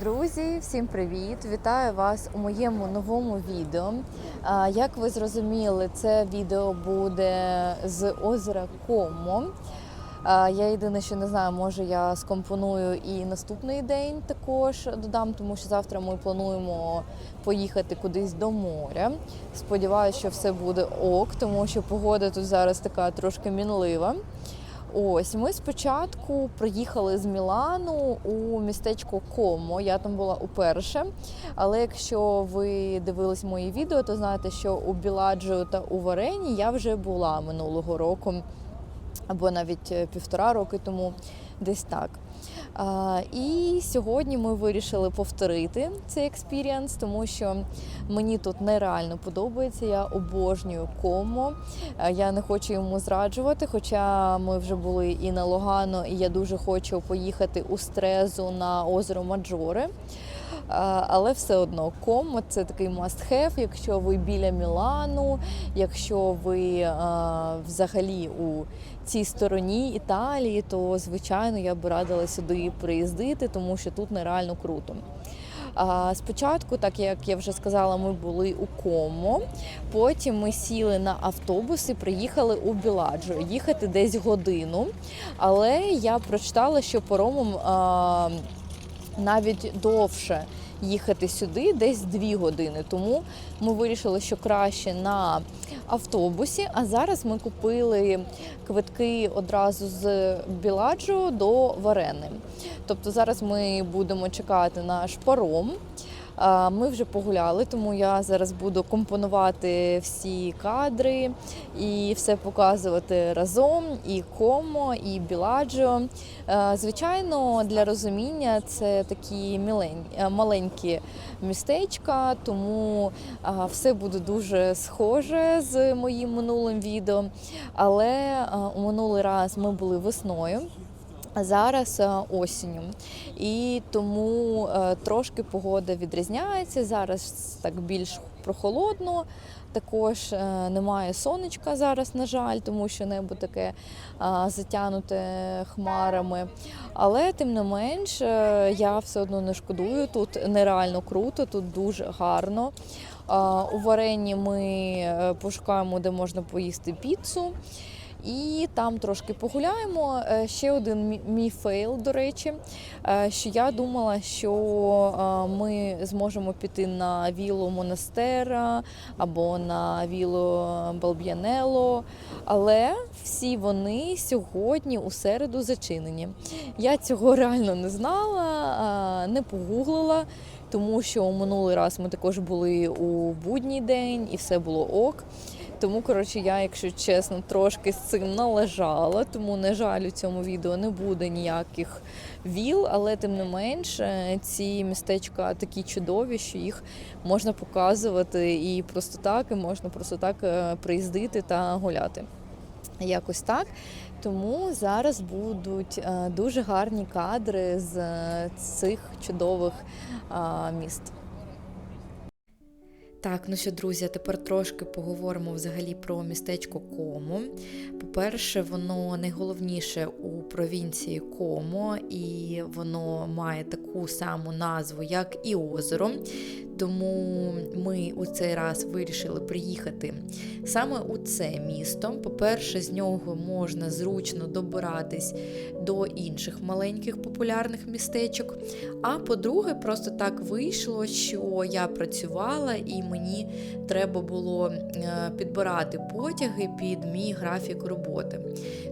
Друзі, всім привіт! Вітаю вас у моєму новому відео. Як ви зрозуміли, це відео буде з озера Комо. Я єдине, що не знаю, може я скомпоную і наступний день також додам, тому що завтра ми плануємо поїхати кудись до моря. Сподіваюся, що все буде ок, тому що погода тут зараз така трошки мінлива. Ось ми спочатку приїхали з Мілану у містечко Комо. Я там була уперше. Але якщо ви дивились мої відео, то знаєте, що у Біладжо та у Варені я вже була минулого року, або навіть е, півтора роки тому, десь так. І сьогодні ми вирішили повторити цей експіріанс, тому що мені тут нереально подобається. Я обожнюю комо. Я не хочу йому зраджувати. Хоча ми вже були і на Логано, і я дуже хочу поїхати у стрезу на озеро Маджоре. Але все одно комо це такий must-have, якщо ви біля Мілану, якщо ви взагалі у цій стороні Італії, то звичайно я б радила сюди приїздити, тому що тут нереально круто. Спочатку, так як я вже сказала, ми були у Комо. Потім ми сіли на автобус і приїхали у Біладжо. Їхати десь годину. Але я прочитала, що поромом а, навіть довше їхати сюди, десь дві години. Тому ми вирішили, що краще на автобусі. А зараз ми купили квитки одразу з Біладжо до Варени. Тобто зараз ми будемо чекати наш паром. А, Ми вже погуляли, тому я зараз буду компонувати всі кадри і все показувати разом. І комо, і біладжо. Е, Звичайно, для розуміння це такі е, маленькі містечка, тому е, все буде дуже схоже з моїм минулим відео. Але е, у минулий раз ми були весною. Зараз е, осінню, і тому е, трошки погода відрізняється. Зараз так більш прохолодно. Також е, немає сонечка зараз, на жаль, тому що небо таке затягнуте хмарами. Але тим не менш, я все одно не шкодую. Тут нереально круто, тут дуже гарно. У варені ми пошукаємо, де можна поїсти піцу. І там трошки погуляємо. Е, Ще один мій фейл, до речі, е, що я думала, що е, ми зможемо піти на вілу Монастера або на вілу Балб'янело, але всі вони сьогодні у середу зачинені. Я цього реально не знала, не погуглила. Тому що минулий раз ми також були у будній день і все було ок. Тому, коротше, я, якщо чесно, трошки з цим належала, тому, на жаль, у цьому відео не буде ніяких віл, але тим не менш, е, ці містечка такі чудові, що їх можна показувати і просто так, і можна просто так е, приїздити та гуляти. Якось так. Тому зараз будуть е, дуже гарні кадри з е, цих чудових міст. Так, ну що, друзі, тепер трошки поговоримо взагалі про містечко Комо. По-перше, воно найголовніше у провінції Комо, і воно має таку саму назву, як і озеро. Тому ми у цей раз вирішили приїхати саме у це місто. По-перше, з нього можна зручно добиратись до інших маленьких популярних містечок. А по-друге, просто так вийшло, що я працювала і мені треба було е, підбирати потяги під мій графік роботи.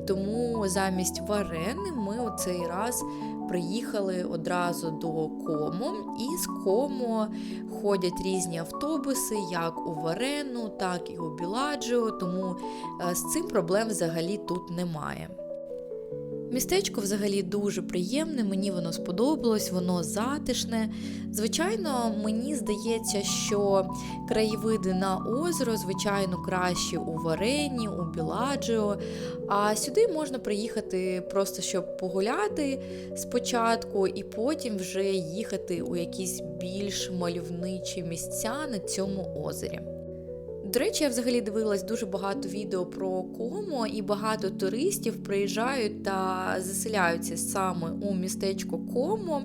Тому замість варени ми цей раз приїхали одразу до Кому, і з Кому ходять різні автобуси, як у Варену, так і у Біладжіо, тому е, з цим проблем взагалі тут немає. Містечко взагалі дуже приємне, мені воно сподобалось, воно затишне. Звичайно, мені здається, що краєвиди на озеро, звичайно, кращі у Варені, у Біладжіо. А сюди можна приїхати просто щоб погуляти спочатку, і потім вже їхати у якісь більш мальовничі місця на цьому озері. До речі, я взагалі дивилась дуже багато відео про Комо, і багато туристів приїжджають та заселяються саме у містечко Комо,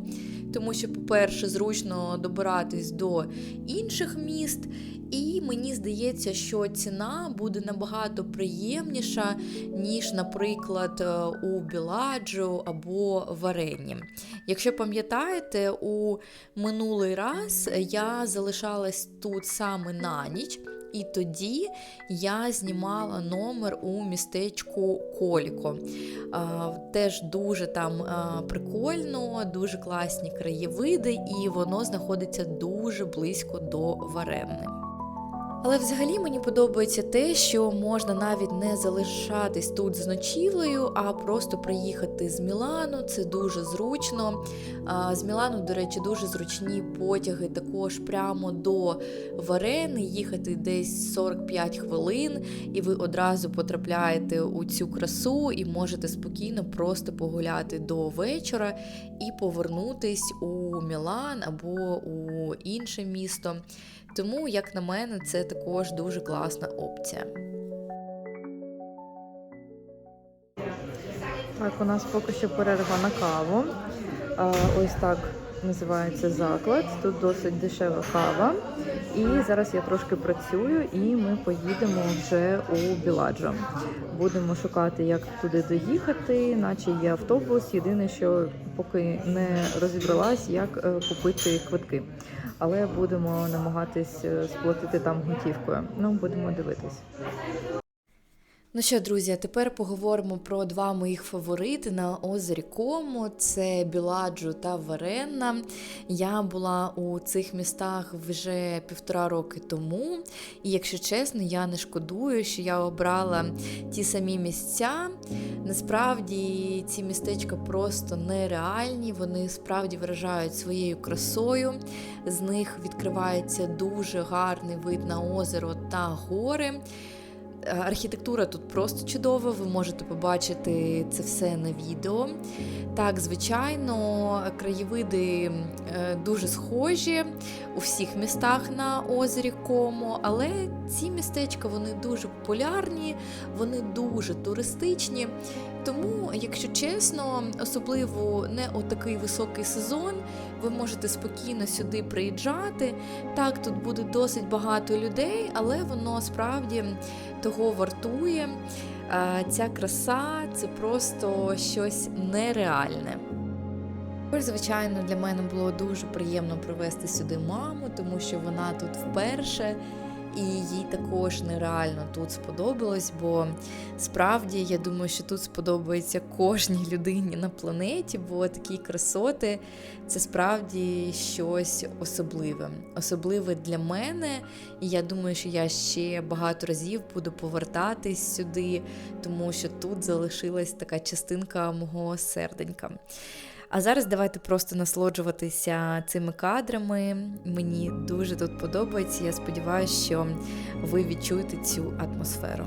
тому що, по-перше, зручно добиратись до інших міст. І мені здається, що ціна буде набагато приємніша, ніж, наприклад, е, у Біладжо або Варені. Якщо пам'ятаєте, у минулий раз я залишалась тут саме на ніч. І тоді я знімала номер у містечку Коліко. Теж дуже там прикольно, дуже класні краєвиди, і воно знаходиться дуже близько до Варенни. Але взагалі мені подобається те, що можна навіть не залишатись тут з ночівлею, а просто приїхати з Мілану. Це дуже зручно. З Мілану, до речі, дуже зручні потяги також прямо до Варени. Їхати десь 45 хвилин, і ви одразу потрапляєте у цю красу і можете спокійно просто погуляти до вечора і повернутись у Мілан або у інше місто. Тому, як на мене, це також дуже класна опція. Так, у нас поки що перерва на каву. Ось так називається заклад. Тут досить дешева кава. І зараз я трошки працюю, і ми поїдемо вже у Біладжо. Будемо шукати, як туди доїхати, наче є автобус. Єдине, що поки не розібралась, як е, купити квитки. Але будемо намагатись е, сплатити там готівкою. Ну, будемо дивитись. Ну що, друзі, а тепер поговоримо про два моїх фаворити на озері Кому. Це Біладжу та Варенна. Я була у цих містах вже півтора роки тому. І якщо чесно, я не шкодую, що я обрала ті самі місця. Насправді ці містечка просто нереальні, вони справді вражають своєю красою. З них відкривається дуже гарний вид на озеро та гори. Архітектура тут просто чудова, ви можете побачити це все на відео. Так, звичайно, краєвиди е, дуже схожі у всіх містах на озері Комо, але ці містечка вони дуже популярні, вони дуже туристичні. Тому, якщо чесно, особливо не у такий високий сезон, ви можете спокійно сюди приїжджати. Так, тут буде досить багато людей, але воно справді того вартує. Ця краса це просто щось нереальне. Звичайно, для мене було дуже приємно привезти сюди маму, тому що вона тут вперше. І їй також нереально тут сподобалось, бо справді я думаю, що тут сподобається кожній людині на планеті, бо такі красоти це справді щось особливе. Особливе для мене, і я думаю, що я ще багато разів буду повертатись сюди, тому що тут залишилась така частинка мого серденька. А зараз давайте просто насолоджуватися цими кадрами. Мені дуже тут подобається. Я сподіваюся, що ви відчуєте цю атмосферу.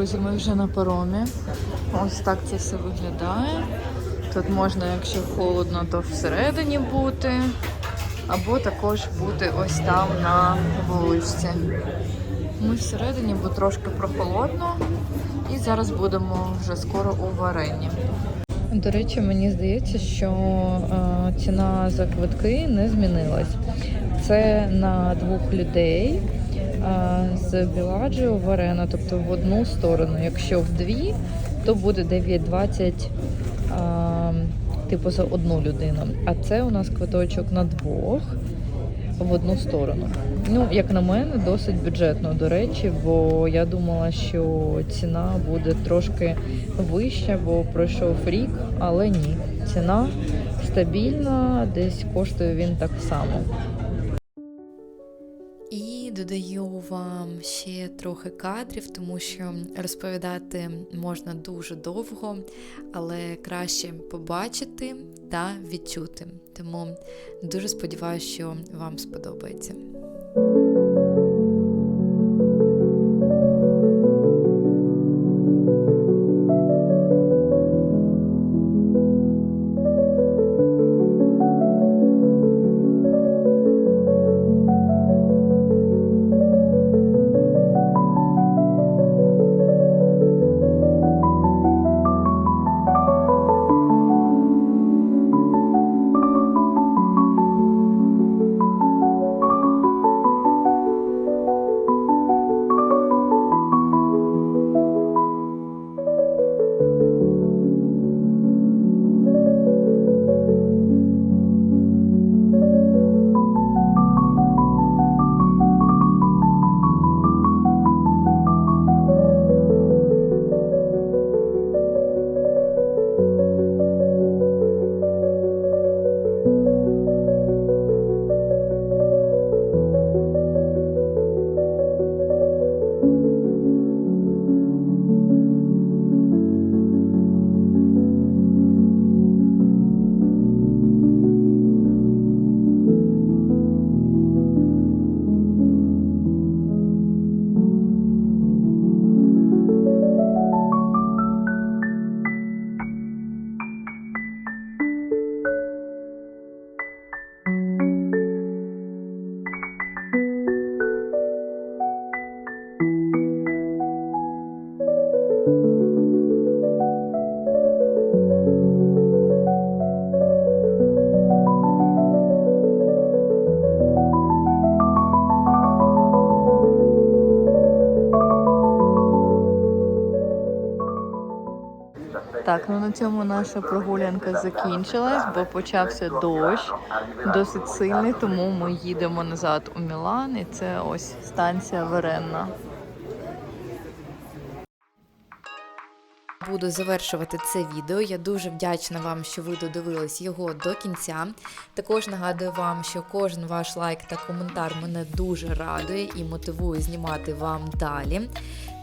Друзі, ми вже на паромі. Ось так це все виглядає. Тут можна, якщо холодно, то всередині бути, або також бути ось там на вуличці. Ми всередині, бо трошки прохолодно, і зараз будемо вже скоро у варенні. До речі, мені здається, що е, ціна за квитки не змінилась. Це на двох людей з Біладжіо в Арена, тобто в одну сторону. Якщо в дві, то буде 9,20 е, типу за одну людину. А це у нас квиточок на двох в одну сторону. Ну, як на мене, досить бюджетно, до речі, бо я думала, що ціна буде трошки вища, бо пройшов рік, але ні. Ціна стабільна, десь коштує він так само. Вам ще трохи кадрів, тому що розповідати можна дуже довго, але краще побачити та відчути. Тому дуже сподіваюся, що вам сподобається. Так, ну на цьому наша прогулянка закінчилась, бо почався дощ досить сильний, тому ми їдемо назад у Мілан, і це ось станція Веренна. Буду завершувати це відео. Я дуже вдячна вам, що ви додивились його до кінця. Також нагадую вам, що кожен ваш лайк та коментар мене дуже радує і мотивує знімати вам далі.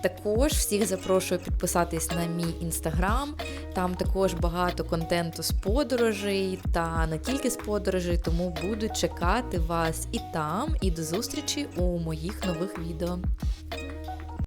Також всіх запрошую підписатись на мій інстаграм. Там також багато контенту з подорожей та не тільки з подорожей, тому буду чекати вас і там, і до зустрічі у моїх нових відео.